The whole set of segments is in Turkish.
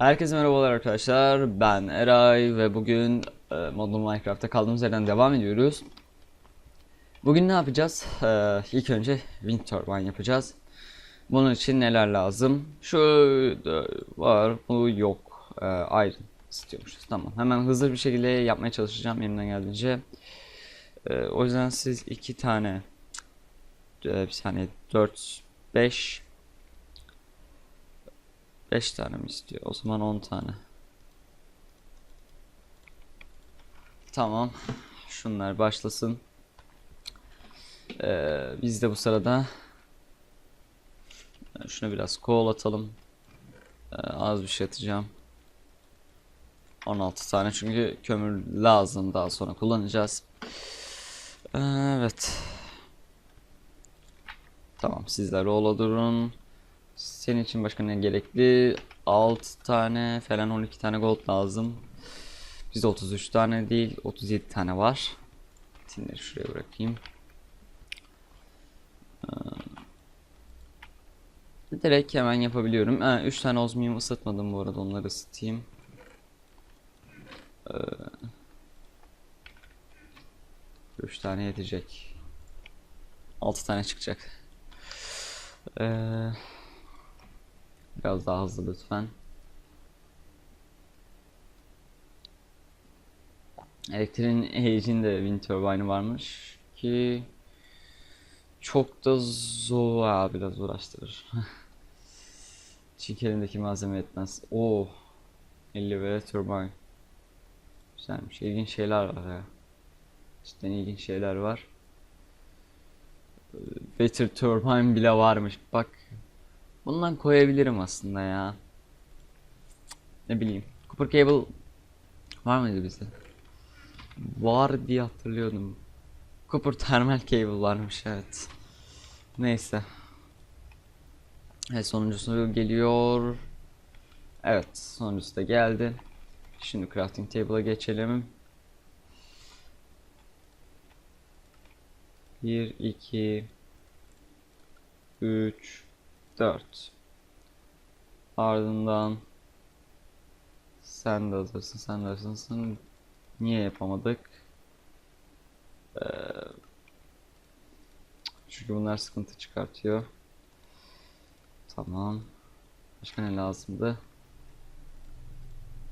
Herkese merhabalar arkadaşlar. Ben Eray ve bugün e, Modern Minecraft'ta kaldığımız yerden devam ediyoruz. Bugün ne yapacağız? E, ilk önce Wind Turbine yapacağız. Bunun için neler lazım? Şu var, bu yok. E, iron istiyormuşuz. Tamam. Hemen hızlı bir şekilde yapmaya çalışacağım elimden geldiğince. E, o yüzden siz iki tane e, bir saniye 4 5 5 tane mi istiyor? O zaman 10 tane. Tamam. Şunlar başlasın. Ee, biz de bu sırada şunu biraz kol atalım. Ee, az bir şey atacağım. 16 tane çünkü kömür lazım daha sonra kullanacağız. Ee, evet. Tamam sizler ola durun. Senin için başka ne gerekli? 6 tane falan 12 tane gold lazım. Bizde 33 tane değil 37 tane var. Tinleri şuraya bırakayım. Ee, direkt hemen yapabiliyorum. Ha, 3 tane ozmiyum ısıtmadım bu arada onları ısıtayım. Ee, 3 tane yetecek. 6 tane çıkacak. Ee, Biraz daha hızlı lütfen. Elektriğin Age'in de wind turbine varmış ki çok da zor biraz uğraştırır. Çünkü elindeki malzeme etmez. Oo. 50 ve turbine. Güzelmiş. İlginç şeyler var ya. Cidden ilginç şeyler var. Better turbine bile varmış. Bak Bundan koyabilirim aslında ya. Ne bileyim. Copper cable var mıydı bizde? Var diye hatırlıyordum. Copper thermal cable varmış evet. Neyse. Evet sonuncusu geliyor. Evet sonuncusu da geldi. Şimdi crafting table'a geçelim. 1 2 3 4 Ardından sen de hazırsın, sen de hazırsın. Niye yapamadık? Ee, çünkü bunlar sıkıntı çıkartıyor. Tamam. Başka ne lazımdı?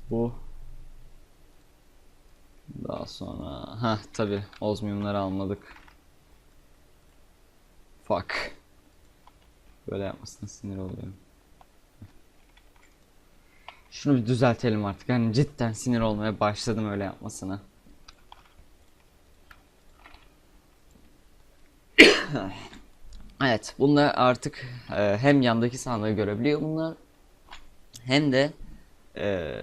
Bu. Daha sonra, ha tabi ozmiyumları almadık. Fuck. Böyle yapmasına sinir oluyorum. Şunu bir düzeltelim artık. Yani cidden sinir olmaya başladım öyle yapmasına. evet, bunlar artık e, hem yandaki sandığı görebiliyor bunlar hem de e,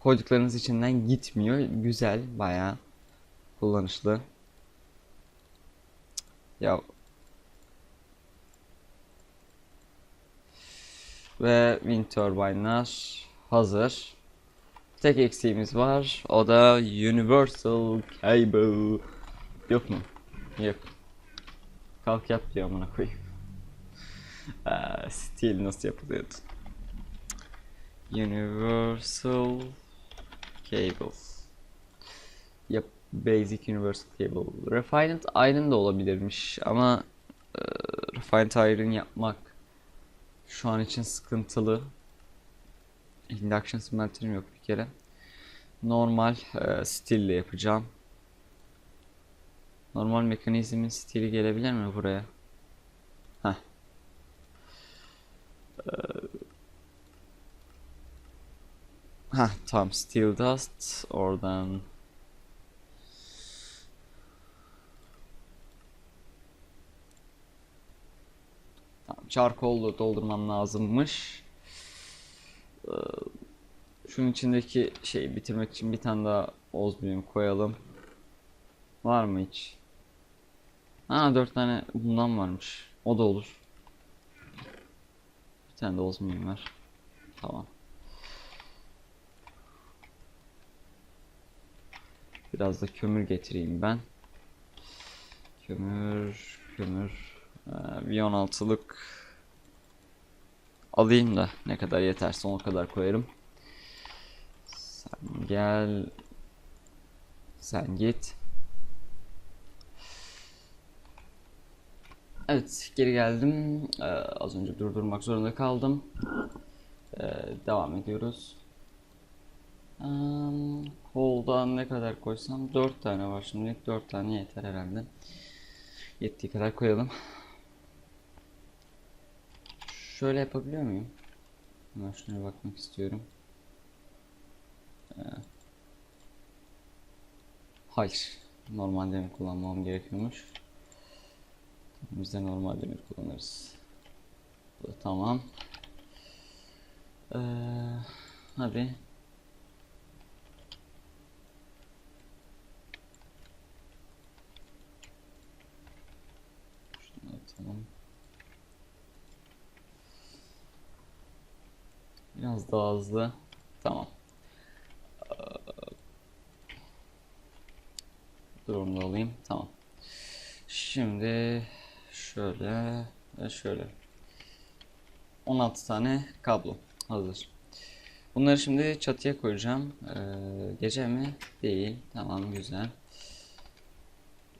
koyduklarınız içinden gitmiyor. Güzel, bayağı kullanışlı. Ya Ve wind turbine'lar hazır. Tek eksiğimiz var. O da universal cable. Yok mu? Yok. Kalk yap diyor amına koyayım. Aa, steel nasıl yapılıyordu? Universal cable. Yap basic universal cable. Refined iron da olabilirmiş ama e, refined iron yapmak şu an için sıkıntılı. Induction smelter'im yok bir kere. Normal e, steel ile yapacağım. Normal mekanizmin stili gelebilir mi buraya? Heh. Ee, Heh tamam steel dust oradan Charcoal doldurmam lazımmış. Ee, şunun içindeki şeyi bitirmek için bir tane daha ozmium koyalım. Var mı hiç? Ha dört tane bundan varmış. O da olur. Bir tane de ozmium var. Tamam. Biraz da kömür getireyim ben. Kömür, kömür. Ee, bir 16'lık alayım da ne kadar yeterse o kadar koyarım. Sen gel. Sen git. Evet geri geldim. Ee, az önce durdurmak zorunda kaldım. Ee, devam ediyoruz. Um, Coal'dan ne kadar koysam 4 tane var şimdilik 4 tane yeter herhalde. Yettiği kadar koyalım. Şöyle yapabiliyor muyum? Hemen şuna bakmak istiyorum. Ee, hayır. Normal demir kullanmam gerekiyormuş. Biz de normal demir kullanırız. Bu da tamam. Ee, hadi. Şunu atalım. Biraz daha hızlı. Tamam. Ee, Dur onu da alayım. Tamam. Şimdi şöyle ve şöyle. 16 tane kablo hazır. Bunları şimdi çatıya koyacağım. Ee, gece mi? Değil. Tamam güzel.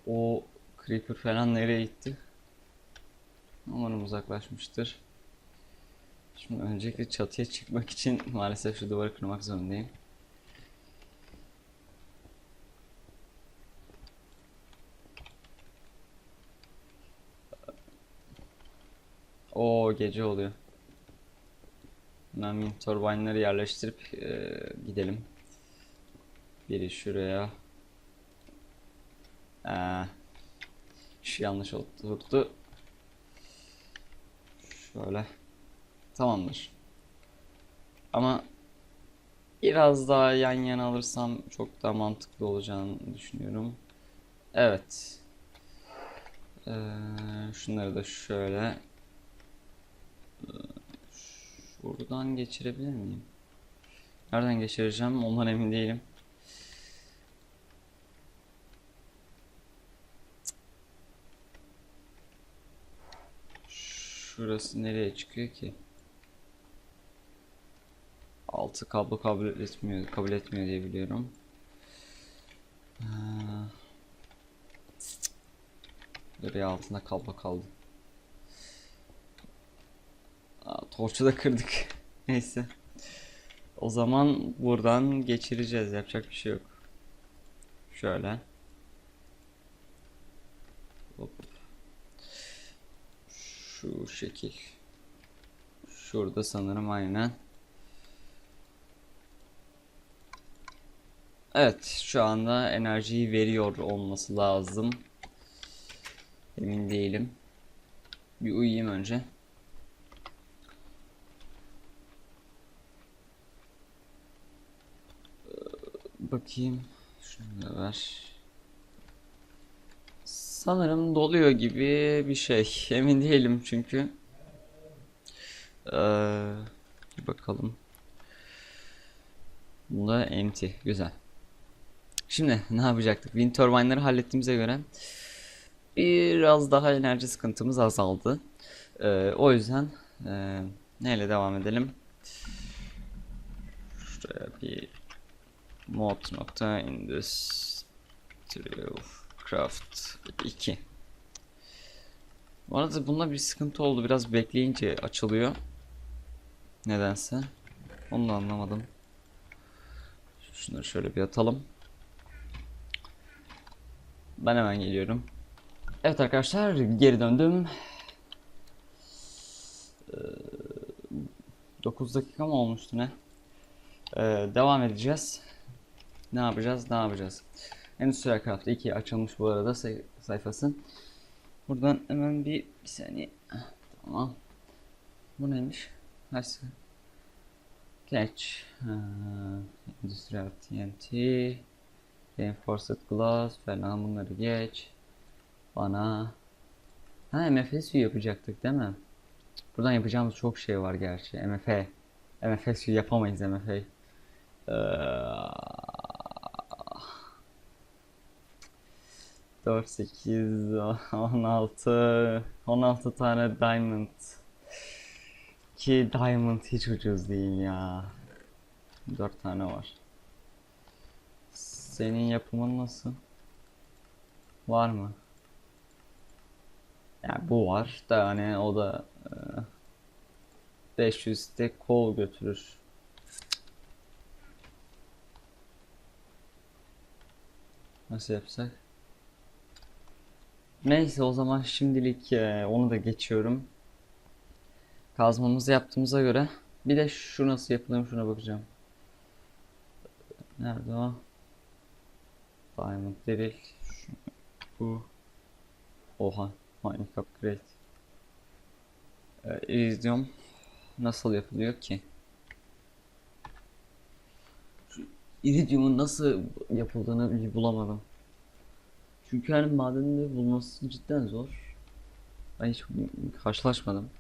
O creeper falan nereye gitti? Umarım uzaklaşmıştır. Şimdi öncelikle çatıya çıkmak için maalesef şu duvarı kırmak zorundayım. O gece oluyor. Hemen turbinleri yerleştirip e, gidelim. Biri şuraya. Ee, şu yanlış oturttu. Şöyle. Tamamdır. Ama biraz daha yan yana alırsam çok daha mantıklı olacağını düşünüyorum. Evet. Ee, şunları da şöyle Buradan geçirebilir miyim? Nereden geçireceğim ondan emin değilim. Şurası nereye çıkıyor ki? Altı kablo kabul etmiyor, kabul etmiyor diye biliyorum. Buraya altında kablo kaldı. Aa, torçu da kırdık. Neyse. O zaman buradan geçireceğiz. Yapacak bir şey yok. Şöyle. Hop. Şu şekil. Şurada sanırım aynen. Evet, şu anda enerjiyi veriyor olması lazım. Emin değilim. Bir uyuyayım önce. Bakayım. Şunu da ver. Sanırım doluyor gibi bir şey. Emin değilim çünkü. Ee, bir bakalım. Bunda empty. Güzel. Şimdi ne yapacaktık? Wind turbine'ları hallettiğimize göre biraz daha enerji sıkıntımız azaldı. Ee, o yüzden e, neyle devam edelim? Şuraya bir mod nokta industrial craft 2 Bu arada bunda bir sıkıntı oldu biraz bekleyince açılıyor nedense onu da anlamadım şunları şöyle bir atalım ben hemen geliyorum evet arkadaşlar geri döndüm 9 dakika mı olmuştu ne ee, devam edeceğiz ne yapacağız? Ne yapacağız? Endüstriyel Craft 2 açılmış bu arada say sayfası. Buradan hemen bir, bir saniye. Tamam. Bu neymiş? Her Catch. Endüstriyel TNT. Reinforced Glass falan bunları geç. Bana. Ha MFSU yapacaktık değil mi? Buradan yapacağımız çok şey var gerçi. MF. MFSU yapamayız MF. Ee, 4, 8, 16, 16 tane diamond. Ki diamond hiç ucuz değil ya. 4 tane var. Senin yapımın nasıl? Var mı? Yani bu var da hani o da e, 500 tek kol götürür. Nasıl yapsak? Neyse o zaman şimdilik e, onu da geçiyorum. Kazmamızı yaptığımıza göre bir de şu nasıl yapılıyor şuna bakacağım. Nerede o? Diamond Deril. Şu- Bu. Oha. Mining Upgrade. Ee, Iridium nasıl yapılıyor ki? Şu nasıl yapıldığını bulamadım. Çünkü hani madeninde bulması cidden zor. Ben hiç karşılaşmadım.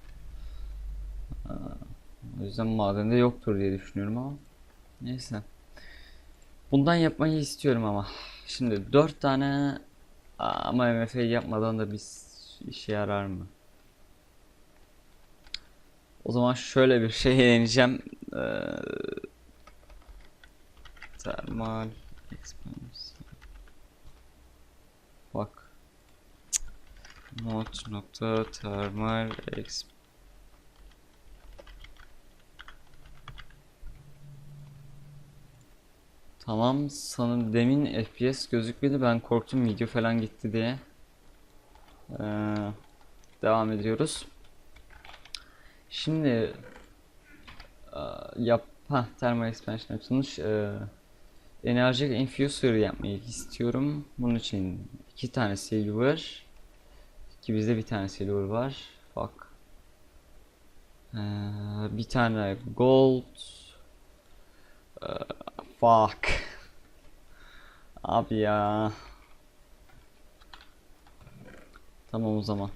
Aa, O yüzden madende yoktur diye düşünüyorum ama neyse. Bundan yapmayı istiyorum ama. Şimdi 4 tane ama MF'yi yapmadan da bir işe yarar mı? O zaman şöyle bir şey deneyeceğim. Ee, Thermal expansion. Bak. Not nokta thermal exp Tamam sanırım demin FPS gözükmedi ben korktum video falan gitti diye. Ee, devam ediyoruz. Şimdi e, yap ha thermal expansion açılmış. Ee, enerji infuser yapmayı istiyorum. Bunun için iki tane silver ki bizde bir tane silver var. Fuck. Ee, bir tane gold. Ee, fuck. Abi ya. Tamam o zaman.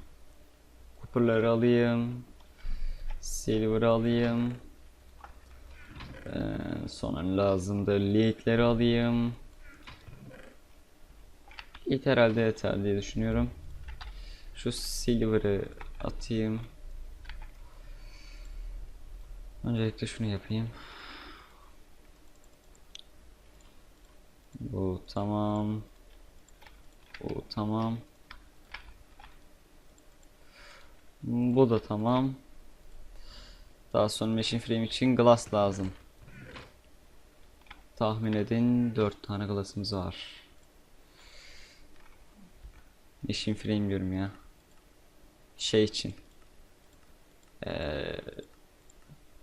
Cooper'ları alayım. Silver'ı alayım. Ee, sonra lazım da alayım. Lead herhalde yeter diye düşünüyorum. Şu silver'ı atayım. Öncelikle şunu yapayım. Bu tamam. Bu tamam. Bu da tamam. Daha sonra machine frame için glass lazım. Tahmin edin 4 tane glass'ımız var. Machine frame diyorum ya. Şey için. Ee,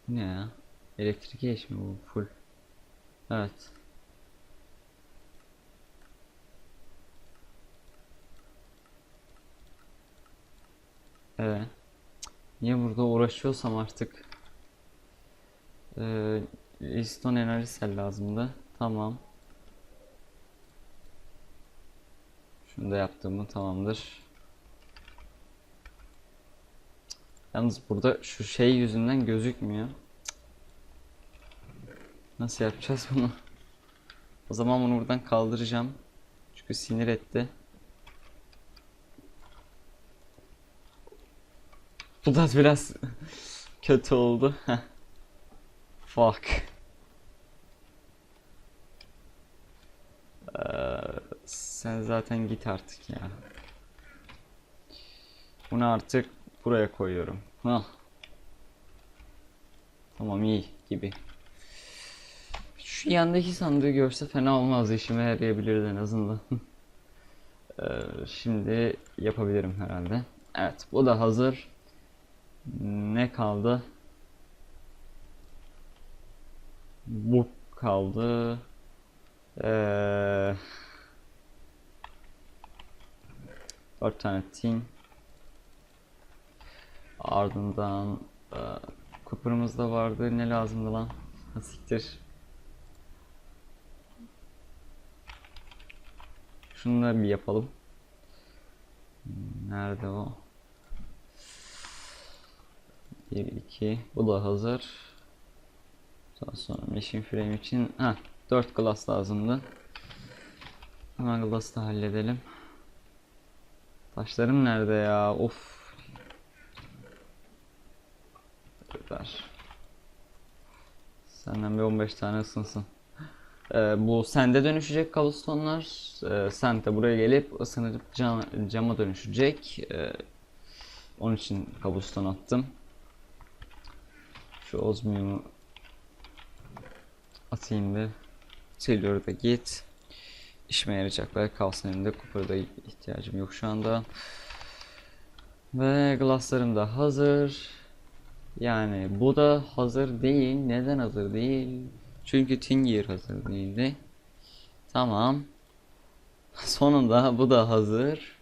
ne ya? Elektrik geç mi bu full? Evet. Evet. Niye burada uğraşıyorsam artık. Ee, Redstone enerji sel lazımdı. Tamam. Şunu da yaptığımı tamamdır. Yalnız burada şu şey yüzünden gözükmüyor. Nasıl yapacağız bunu? O zaman bunu buradan kaldıracağım. Çünkü sinir etti. Bu da biraz kötü oldu. Fuck. Ee, sen zaten git artık ya. Bunu artık buraya koyuyorum. Hah. Tamam iyi gibi. Şu yandaki sandığı görse fena olmaz. İşime yarayabilirdi en azından. Ee, şimdi yapabilirim herhalde. Evet bu da hazır. Ne kaldı? Bu kaldı. Ee, dört tane tin. Ardından e, Cooper'ımız da vardı. Ne lazımdı lan? Siktir. Şunları bir yapalım. Nerede o? 1 2 bu da hazır. Daha sonra machine frame için ha 4 glass lazımdı. Hemen glass'ı da halledelim. Taşlarım nerede ya? Of. kadar. Senden bir 15 tane ısınsın. Ee, bu sende dönüşecek cobblestone'lar. Ee, sen de buraya gelip ısınıp cam, cama dönüşecek. Ee, onun için cobblestone attım. Şu ozmium'u atayım bir. Silver'ı da git. İşime yarayacaklar. Kalsın elimde. Cooper'a da ihtiyacım yok şu anda. Ve glasslarım da hazır. Yani bu da hazır değil. Neden hazır değil? Çünkü Tingier hazır değildi. Tamam. Sonunda bu da hazır.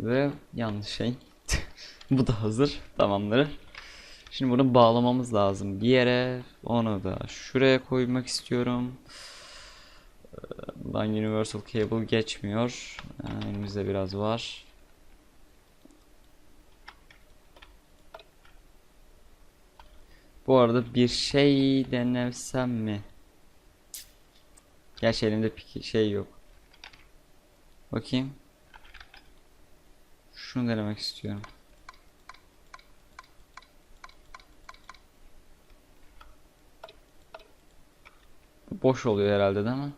Ve yanlış şey. Bu da hazır. Tamamdır. Şimdi bunu bağlamamız lazım bir yere. Onu da şuraya koymak istiyorum. Ee, Buradan Universal Cable geçmiyor. Ee, Elimizde biraz var. Bu arada bir şey denesem mi? Gerçi elimde peki şey yok. Bakayım. Şunu denemek istiyorum. Boş oluyor herhalde değil mi?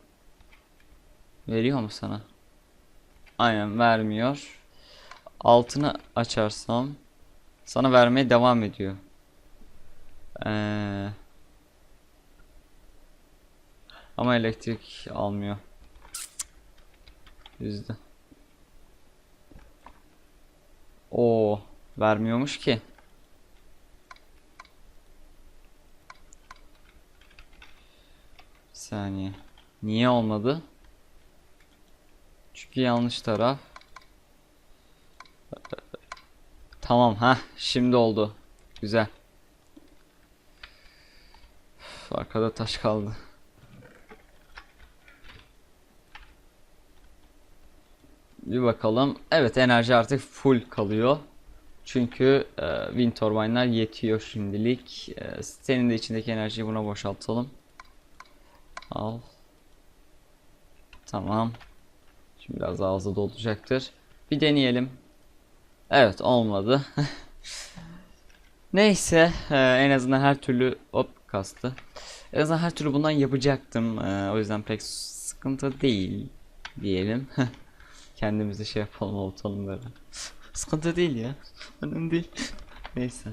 Veriyor mu sana? Aynen vermiyor. Altını açarsam sana vermeye devam ediyor. Ee, ama elektrik almıyor. Yüzde. O vermiyormuş ki. Saniye. Niye olmadı? Çünkü yanlış taraf. Tamam ha şimdi oldu. Güzel. Üf, Arkada taş kaldı. Bir bakalım. Evet enerji artık full kalıyor. Çünkü e, wind turbine'lar yetiyor şimdilik. E, senin de içindeki enerjiyi buna boşaltalım. Al. Tamam. Şimdi biraz daha hızlı dolacaktır. Bir deneyelim. Evet olmadı. Neyse e, en azından her türlü hop kastı. En azından her türlü bundan yapacaktım. E, o yüzden pek sıkıntı değil diyelim. Kendimizi şey yapalım avutalım böyle. sıkıntı değil ya. Önemli değil. Neyse.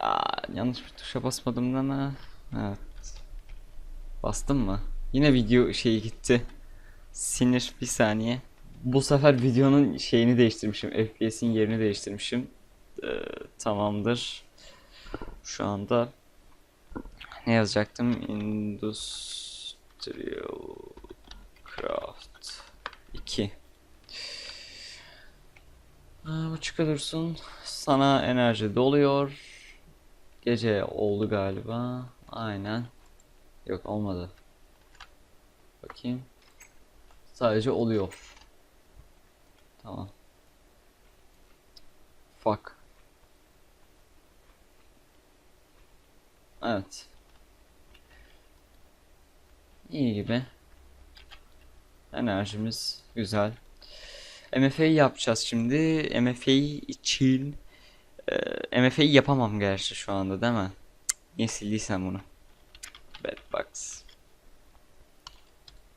Aa, yanlış bir tuşa basmadım ama. Evet. Bastım mı? Yine video şeyi gitti. Sinir bir saniye. Bu sefer videonun şeyini değiştirmişim. FPS'in yerini değiştirmişim. Ee, tamamdır. Şu anda ne yazacaktım? Industrial Craft 2. Aa, bu çıka dursun. Sana enerji doluyor. Gece oldu galiba. Aynen. Yok olmadı. Bakayım. Sadece oluyor. Tamam. Fuck. Evet. İyi gibi. Enerjimiz güzel. MFA'yı yapacağız şimdi. MFA için e, MFA'yı yapamam gerçi şu anda değil mi? Niye sildiysem bunu? Bedbugs.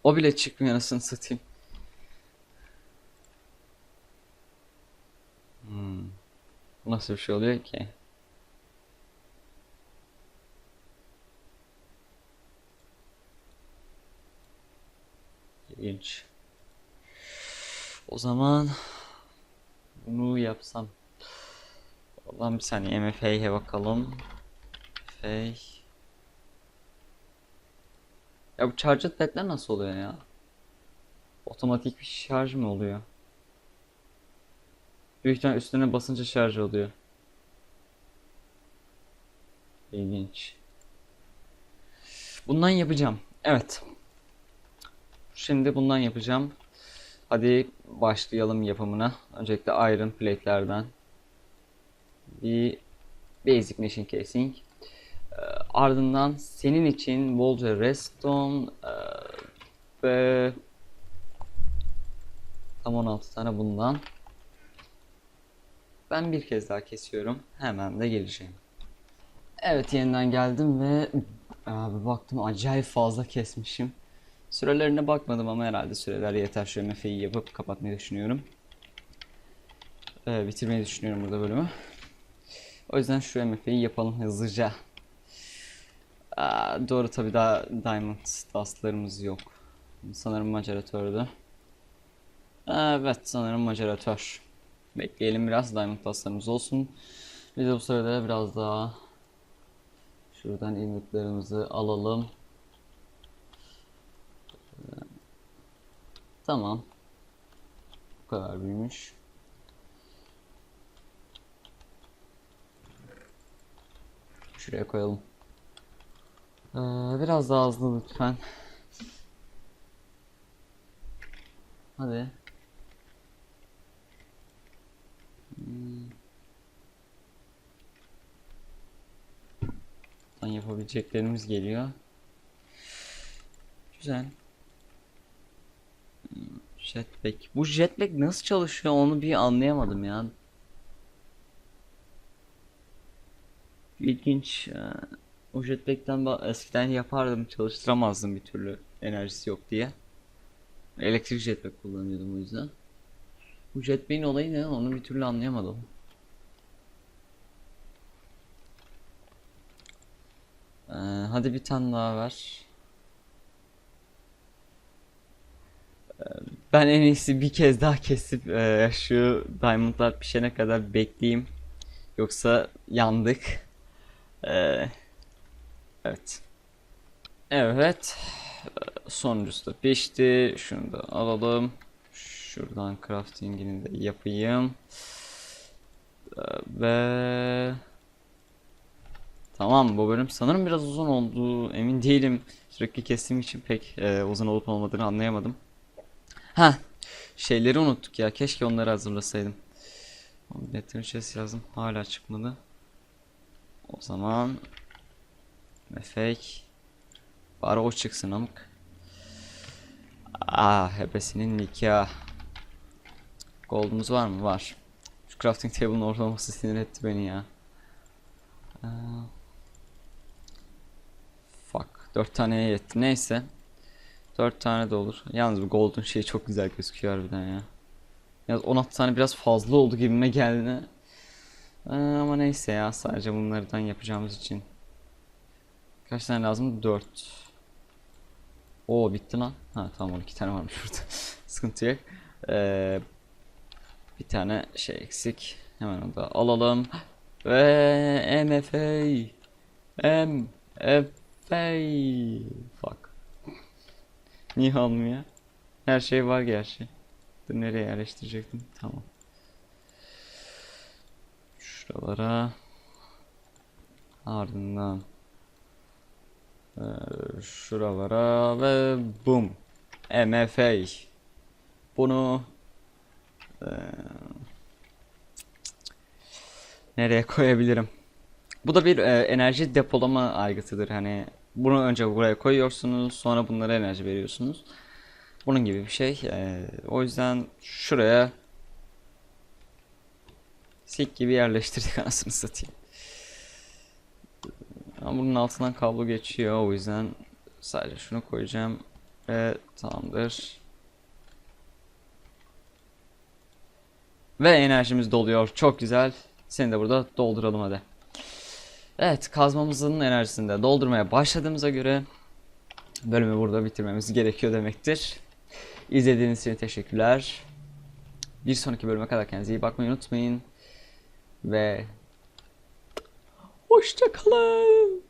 O bile çıkmıyor anasını satayım. Hmm. Nasıl bir şey oluyor ki? İlginç. O zaman bunu yapsam. Ulan bir saniye MFA'ye bakalım. MFA. Ya bu charged pad'ler nasıl oluyor ya? Otomatik bir şarj mı oluyor? Büyük ihtimal üstüne basınca şarj oluyor. İlginç. Bundan yapacağım. Evet. Şimdi bundan yapacağım. Hadi başlayalım yapımına. Öncelikle iron plate'lerden bir basic machine casing. Ardından senin için bolca redstone ve tam 16 tane bundan. Ben bir kez daha kesiyorum. Hemen de geleceğim. Evet yeniden geldim ve abi baktım acayip fazla kesmişim. Sürelerine bakmadım ama herhalde süreler yeter. Şu MF'yi yapıp kapatmayı düşünüyorum. Ee, bitirmeyi düşünüyorum burada bölümü. O yüzden şu MF'yi yapalım hızlıca. Aa, doğru tabi daha Diamond Dust'larımız yok. Sanırım maceratördü. Evet sanırım maceratör. Bekleyelim biraz Diamond Dust'larımız olsun. Biz de bu sırada biraz daha şuradan inletlerimizi alalım. Ee, Tamam. Bu kadar büyümüş. Şuraya koyalım. Ee, biraz daha hızlı lütfen. Hadi. Hmm. Yapabileceklerimiz geliyor. Güzel. Jetpack. Bu jetpack nasıl çalışıyor onu bir anlayamadım ya. İlginç. Ee, O jetpack'ten eskiden yapardım çalıştıramazdım bir türlü enerjisi yok diye. Elektrik jetpack kullanıyordum o yüzden. Bu jetpack'in olayı ne onu bir türlü anlayamadım. Ee, hadi bir tane daha ver. Ee, Ben en iyisi bir kez daha kesip e, şu diamondlar pişene kadar bekleyeyim. Yoksa yandık. Ee, evet. Evet. Sonuncusu da pişti. Şunu da alalım. Şuradan craftingini de yapayım. Ve Tamam bu bölüm sanırım biraz uzun oldu. Emin değilim. Sürekli kestiğim için pek e, uzun olup olmadığını anlayamadım. Ha, şeyleri unuttuk ya. Keşke onları hazırlasaydım. Metin chest yazdım. Hala çıkmadı. O zaman Mefek Bari o çıksın amık. Ah hebesinin nikah. Gold'umuz var mı? Var. Şu crafting table'ın orada olması sinir etti beni ya. Aa. Fuck. 4 taneye yetti. Neyse. 4 tane de olur. Yalnız bu golden şey çok güzel gözüküyor harbiden ya. Yalnız 16 tane biraz fazla oldu gibime geldi. Ee, ama neyse ya sadece bunlardan yapacağımız için. Kaç tane lazım? 4. Oo bitti lan. Ha tamam 12 tane varmış burada. Sıkıntı yok. Ee, bir tane şey eksik. Hemen onu da alalım. Ve MFA. MFA. Fuck. Niye almıyor? Her şey var gerçi. Dur nereye yerleştirecektim? Tamam. Şuralara. Ardından. Ee, şuralara ve boom. MFA. Bunu ee, nereye koyabilirim? Bu da bir e, enerji depolama aygıtıdır. Hani bunu önce buraya koyuyorsunuz, sonra bunlara enerji veriyorsunuz. Bunun gibi bir şey. Ee, o yüzden şuraya sik gibi yerleştirdik anasını satayım. Ama bunun altından kablo geçiyor. O yüzden sadece şunu koyacağım. Ve tamamdır. Ve enerjimiz doluyor. Çok güzel. Seni de burada dolduralım hadi. Evet kazmamızın enerjisini de doldurmaya başladığımıza göre bölümü burada bitirmemiz gerekiyor demektir. İzlediğiniz için teşekkürler. Bir sonraki bölüme kadar kendinize iyi bakmayı unutmayın. Ve hoşça kalın.